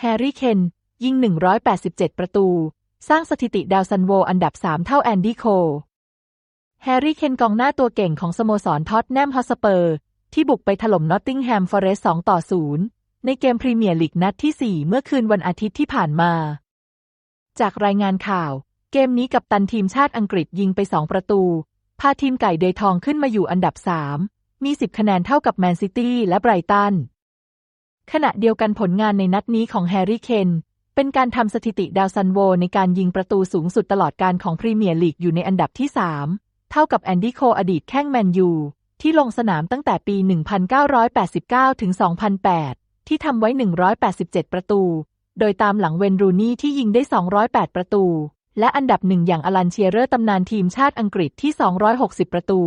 แฮร์รี่เคนยิง 187 ประตู สร้างสถิติดาวซันโวอันดับ 3 เท่าแอนดี้โค แฮร์รี่เคนกองหน้าตัวเก่งของสโมสรท็อตแนมฮอสเปอร์ ที่บุกไปถล่มนอตติงแฮมฟอเรสต์2ต่อ 0 ในเกมพรีเมียร์ลีกนัดที่ 4 เมื่อคืนวันอาทิตย์ที่ผ่านมา จากรายงานข่าว เกมนี้กับตันทีมชาติอังกฤษยิงไป 2 ประตู พาทีมไก่เดยทองขึ้นมาอยู่อันดับ 3 มี 10 คะแนนเท่ากับแมนซิตี้และไบรตัน ขณะเดียวกันผลงานในนัดนี้ของแฮร์รี่เคน เป็นการทำสถิติดาวซันโวในการยิงประตูสูงสุดตลอดการของพรีเมียร์ลีกอยู่ในอันดับที่ 3 เท่ากับแอนดี้โคอดีตแข้งแมนยู ที่ลงสนามตั้งแต่ปี 1989 ถึง 2008 ที่ทำไว้ 187 ประตู โดยตามหลังเวนรูนี่ที่ยิงได้ 208 ประตู และอันดับหนึ่งอย่างอลันเชียเรอร์ตำนานทีมชาติอังกฤษที่ 260 ประตู